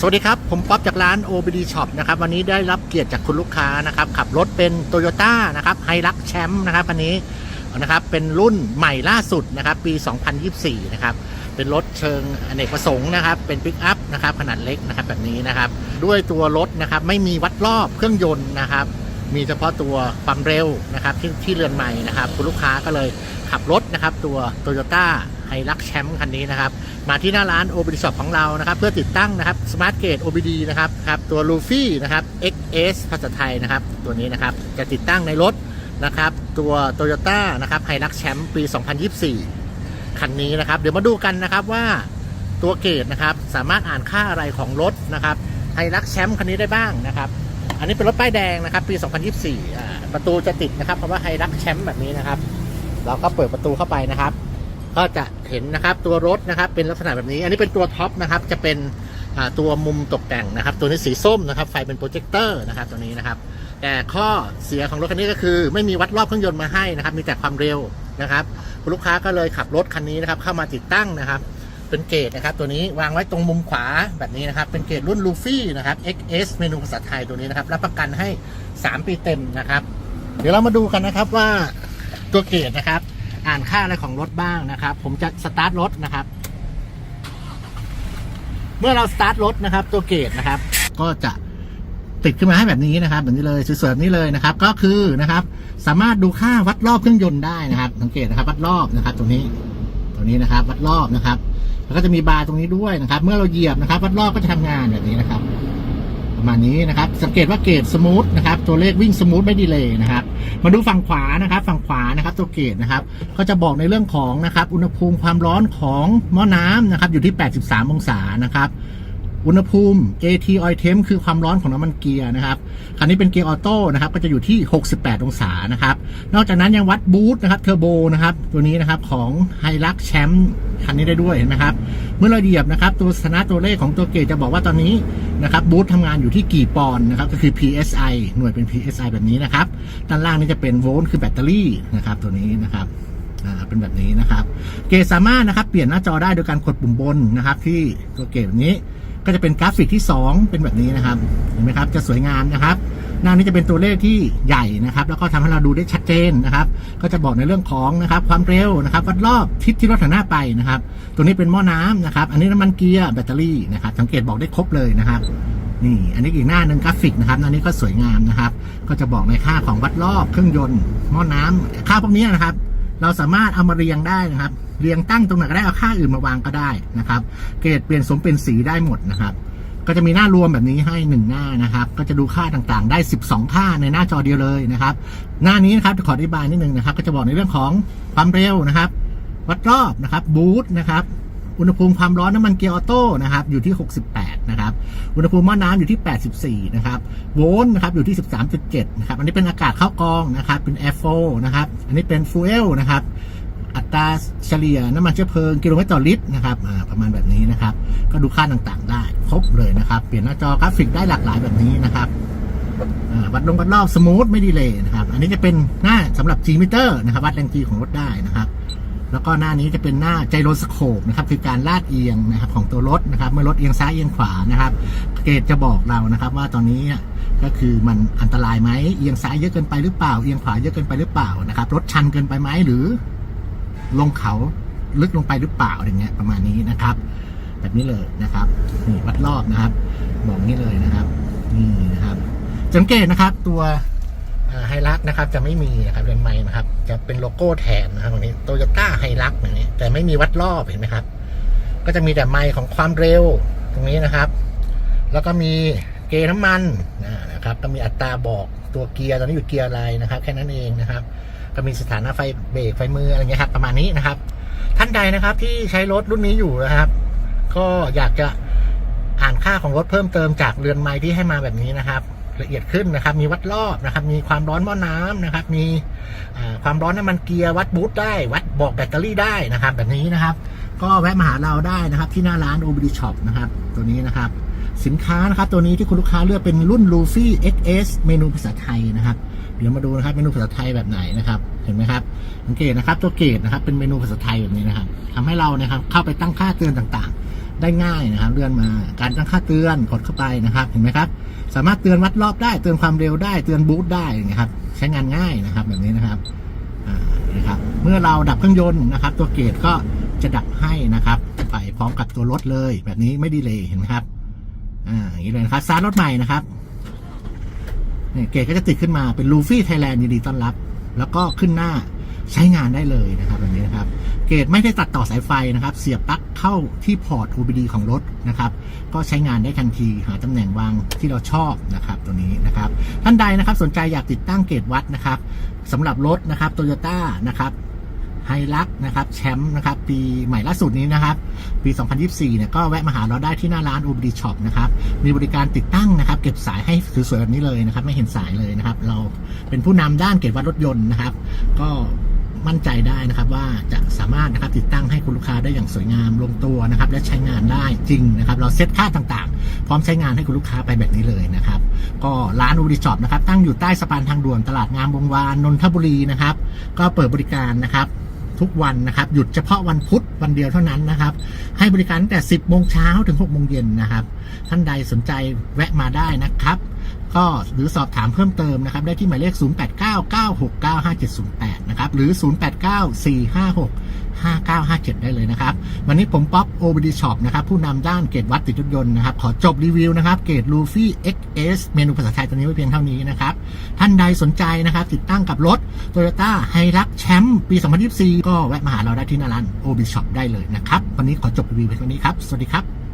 สวัสดีครับ ผมป๊อปจากร้าน OBD Shop นะครับ วันนี้ได้รับเกียรติจากคุณลูกค้านะครับ ขับรถเป็น Toyota นะครับไฮรักแชมป์นะครับ อันนี้นะครับ เป็นรุ่นใหม่ล่าสุดนะครับ ปี 2024 นะครับ เป็นรถเชิงอเนกประสงค์นะครับ เป็นปิกอัพนะครับ ขนาดเล็กนะครับแบบนี้นะครับ ด้วยตัวรถนะครับ ไม่มีวัดรอบเครื่องยนต์นะครับ มีเฉพาะตัวความเร็วนะครับที่ที่เรือนใหม่นะครับ คุณลูกค้าก็เลยขับรถนะครับ ตัว Toyota ไฮรักแชมป์คันนี้นะครับ มาที่หน้าร้าน OBD Shop ของเรานะครับ เพื่อติดตั้งนะครับ Smart Gate OBD นะครับครับตัว Luffy นะครับ XS ภาษาไทยนะครับ ตัวนี้นะครับ จะติดตั้งในรถนะครับ ตัว Toyota นะครับไฮรักแชมป์ปี 2024 คันนี้นะครับ เดี๋ยวมาดูกันนะครับว่าตัวเกตนะครับ สามารถอ่านค่าอะไรของรถนะครับไฮรักแชมป์คันนี้ได้บ้างนะครับอันนี้เป็นรถป้ายแดงนะครับ ปี 2024อ่าประตูจะติดนะครับเพราะว่าไฮรักแชมป์แบบนี้นะครับ เราก็เปิดประตูเข้าไปนะครับ ก็จะเห็นนะครับตัวรถนะครับเป็นลักษณะแบบนี้ อันนี้เป็นตัวท็อปนะครับจะเป็นตัวมุมตกแต่งนะครับ ตัวนี้สีส้มนะครับ ไฟเป็นโปรเจคเตอร์นะครับตัวนี้นะครับ แต่ข้อเสียของรถคันนี้ก็คือ ไม่มีวัดรอบเครื่องยนต์มาให้นะครับ มีแต่ความเร็วนะครับคุณลูกค้าก็เลยขับรถคันนี้นะครับ เข้ามาติดตั้งนะครับ เป็นเกตนะครับ ตัวนี้วางไว้ตรงมุมขวาแบบนี้นะครับ เป็นเกตรุ่นลูฟี่นะครับ XS เมนูภาษาไทยตัวนี้นะครับ รับประกันให้ 3 ปีเต็มนะครับ เดี๋ยวเรามาดูกันนะครับว่าตัวเกตนะครับ อ่านค่าอะไรของรถบ้างนะครับ ผมจะสตาร์ทรถนะครับ เมื่อเราสตาร์ทรถนะครับ ตัวเกตนะครับ ก็จะติดขึ้นมาให้แบบนี้นะครับแบบนี้เลยสวยๆแบบนี้เลยนะครับ ก็คือนะครับ สามารถดูค่าวัดรอบเครื่องยนต์ได้นะครับ สังเกตนะครับ วัดรอบนะครับตัวนี้ตัวนี้นะครับ วัดรอบนะครับ แล้วก็จะมีบาร์ตรงนี้ด้วยนะครับ เมื่อเราเหยียบนะครับ วัดรอบก็จะทำงานแบบนี้นะครับ ประมาณนี้นะครับ สังเกตว่าเกรดสมูทนะครับ ตัวเลขวิ่งสมูทไม่ดีเลยนะครับ มาดูฝั่งขวานะครับ ฝั่งขวานะครับ ตัวเกรดนะครับ ก็จะบอกในเรื่องของนะครับ อุณหภูมิความร้อนของหม้อน้ำนะครับ อยู่ที่ 83 องศานะครับ อุณหภูมิ AT oil temp คือความร้อนของน้ำมันเกียร์นะครับ คันนี้เป็นเกียร์ออโต้นะครับ ก็จะอยู่ที่ 68 องศานะครับ นอกจากนั้นยังวัดบูทนะครับเทอร์โบนะครับ ตัวนี้นะครับของไฮรักแชมป์คันนี้ได้ด้วยเห็นไหมครับ เมื่อเราเหยียบนะครับ ตัวสนะตัวเลขของตัวเกจจะบอกว่าตอนนี้นะครับบูททำงานอยู่ที่กี่ปอนด์นะครับ ก็คือ PSI หน่วยเป็น PSI แบบนี้นะครับ ด้านล่างนี่จะเป็นโวลต์คือแบตเตอรี่นะครับ ตัวนี้นะครับอ่าเป็นแบบนี้นะครับ เกจสามารถนะครับ เปลี่ยนหน้าจอได้โดยการกดปุ่มบนนะครับ ที่ตัวเกจแบบนี้ ก็จะเป็นกราฟิกที่ 2 เป็นแบบนี้นะครับเห็นไหมครับจะสวยงามนะครับ หน้านี้จะเป็นตัวเลขที่ใหญ่นะครับ แล้วก็ทำให้เราดูได้ชัดเจนนะครับ ก็จะบอกในเรื่องของนะครับ ความเร็วนะครับวัดรอบทิศที่รถหันหน้าไปนะครับ ตัวนี้เป็นหม้อน้ำนะครับ อันนี้น้ำมันเกียร์แบตเตอรี่นะครับ สังเกตบอกได้ครบเลยนะครับนี่อันนี้อีกหน้าหนึ่งกราฟิกนะครับอันนี้ก็สวยงามนะครับ ก็จะบอกในค่าของวัดรอบเครื่องยนต์หม้อน้ำค่าพวกนี้นะครับ เราสามารถเอามาเรียงได้นะครับ เรียงตั้งตรงไหนก็ได้เอาค่าอื่นมาวางก็ได้นะครับ เกรดเปลี่ยนสมเป็นสีได้หมดนะครับ ก็จะมีหน้ารวมแบบนี้ให้หนึ่งหน้านะครับ ก็จะดูค่าต่างๆ ได้ 12 ค่าในหน้าจอเดียวเลยนะครับ หน้านี้นะครับขออธิบายนิดนึงนะครับ ก็จะบอกในเรื่องของความเร็วนะครับ วัดรอบนะครับบูทนะครับอุณหภูมิความร้อนน้ำมันเกียร์ออโต้นะครับอยู่ที่ 68 นะครับ อุณหภูมิหม้อน้ำอยู่ที่ 84 นะครับ โวลต์นะครับอยู่ที่ 13.7 นะครับ อันนี้เป็นอากาศเข้ากองนะครับ เป็นแอร์โฟนะครับ อันนี้เป็นฟูเอลนะครับ อัตราเฉลี่ยน้ำมันเชื้อเพลิงกิโลเมตรต่อลิตรนะครับประมาณแบบนี้นะครับ ก็ดูค่าต่างๆ ได้ครบเลยนะครับ เปลี่ยนหน้าจอกราฟิกได้หลากหลายแบบนี้นะครับวัดลงวัดรอบสมูทไม่ดีเลยนะครับ อันนี้จะเป็นหน้าสำหรับ G meter นะครับ วัดแรงจีของรถได้นะครับ แล้วก็หน้านี้จะเป็นหน้าไจโรสโคปนะครับ คือการลาดเอียงนะครับของตัวรถนะครับ เมื่อรถเอียงซ้ายเอียงขวานะครับ เกจจะบอกเรานะครับ ว่าตอนนี้ก็คือมันอันตรายไหมเอียงซ้ายเยอะเกินไปหรือเปล่า เอียงขวาเยอะเกินไปหรือเปล่านะครับ รถชันเกินไปไหมหรือ ลงเขาลึกลงไปหรือเปล่าอะไรเงี้ยประมาณนี้นะครับ แบบนี้เลยนะครับนี่วัดรอบนะครับ บอกนี้เลยนะครับนี่นะครับสังเกตนะครับตัวไฮรักนะครับ จะไม่มีนะครับเรือนไม้นะครับ จะเป็นโลโก้แทนนะครับตรงนี้โตโยต้าไฮรักแบบนี้แต่ไม่มีวัดรอบเห็นไหมครับ ก็จะมีแต่ไมค์ของความเร็วตรงนี้นะครับ แล้วก็มีเกยร์น้ำมันนะครับ ก็มีอัตราบอกตัวเกียร์ตอนนี้อยู่เกียร์อะไรนะครับ แค่นั้นเองนะครับ ก็มีสถานะไฟเบรกไฟมืออะไรเงี้ยครับประมาณนี้นะครับ ท่านใดนะครับที่ใช้รถรุ่นนี้อยู่นะครับ ก็อยากจะอ่านค่าของรถเพิ่มเติมจากเรือนไม้ที่ให้มาแบบนี้นะครับ ละเอียดขึ้นนะครับ มีวัดรอบนะครับ มีความร้อนหม้อน้ำนะครับ มีความร้อนน้ำมันเกียร์วัดบูทได้ วัดบอกแบตเตอรี่ได้นะครับ แบบนี้นะครับ ก็แวะมาหาเราได้นะครับ ที่หน้าร้าน OBD Shop นะครับ ตัวนี้นะครับ สินค้านะครับ ตัวนี้ที่คุณลูกค้าเลือกเป็นรุ่น Luffy XS เมนูภาษาไทยนะครับ เดี๋ยวมาดูนะครับเมนูภาษาไทยแบบไหนนะครับเห็นไหมครับสังเกตนะครับตัวเกตนะครับเป็นเมนูภาษาไทยแบบนี้นะครับทำให้เรานะครับเข้าไปตั้งค่าเตือนต่างๆ ได้ง่ายนะครับ เลื่อนมาการตั้งค่าเตือนกดเข้าไปนะครับเห็นไหมครับสามารถเตือนวัดรอบได้เตือนความเร็วได้เตือนบูทได้นะครับใช้งานง่ายนะครับแบบนี้นะครับนี่ครับเมื่อเราดับเครื่องยนต์นะครับ ตัวเกตก็จะดับให้นะครับไปพร้อมกับตัวรถเลยแบบนี้ไม่ดีเลยเห็นไหมครับอ่าอย่างนี้เลยนะครับสตาร์ทรถใหม่นะครับ เนี่ยเกดก็จะติดขึ้นมาเป็นลูฟี่ไทยแลนด์ยินดีต้อนรับ แล้วก็ขึ้นหน้าใช้งานได้เลยนะครับแบบนี้นะครับ เกตไม่ได้ตัดต่อสายไฟนะครับ เสียบปลั๊กเข้าที่พอร์ต OBD ของรถนะครับ ก็ใช้งานได้ทันทีหาตำแหน่งวางที่เราชอบนะครับ ตัวนี้นะครับ ท่านใดนะครับสนใจอยากติดตั้งเกตวัดนะครับสำหรับรถนะครับโตโยต้านะครับ ไฮลักนะครับแชมป์นะครับปีใหม่ล่าสุดนี้นะครับ ปี 2024เนี่ยก็แวะมาหาเราได้ที่หน้าร้าน OBD Shop นะครับมีบริการติดตั้งนะครับ เก็บสายให้สวยๆแบบนี้เลยนะครับ ไม่เห็นสายเลยนะครับ เราเป็นผู้นำด้านเก็บวัดรถยนต์นะครับ ก็มั่นใจได้นะครับว่าจะสามารถนะครับติดตั้งให้คุณลูกค้าได้อย่างสวยงามลงตัวนะครับ และใช้งานได้จริงนะครับ เราเซตค่าต่างๆ พร้อมใช้งานให้คุณลูกค้าไปแบบนี้เลยนะครับ ก็ร้าน OBD Shop นะครับตั้งอยู่ใต้สะพานทางด่วนตลาดงามวงวานนนทบุรีนะครับ ก็เปิดบริการนะครับ ทุกวันนะครับ หยุดเฉพาะวันพุธวันเดียวเท่านั้นนะครับ ให้บริการตั้งแต่ 10โมงเช้าถึง6โมงเย็นนะครับ ท่านใดสนใจแวะมาได้นะครับ ก็หรือสอบถามเพิ่มเติมนะครับ ได้ที่หมายเลข 0899695708 นะครับ หรือ 5957 ได้เลยนะครับ วันนี้ผมป๊อปโอบีดีช็อปนะครับ ผู้นำด้านเกรดวัดติดรถยนต์นะครับ ขอจบรีวิวนะครับ เกรดลูฟี่ XS เมนูภาษาไทยตัวนี้ไว้เพียงเท่านี้นะครับ ท่านใดสนใจนะครับ ติดตั้งกับรถ Toyota h i l u x แชมป์ปี 2024 ก็แวะมาหาเราได้ที่หน้าร้าน OB Shop ได้เลยนะครับ วันนี้ขอจบรีวิวเพียงเท่านี้ครับ สวัสดีครับ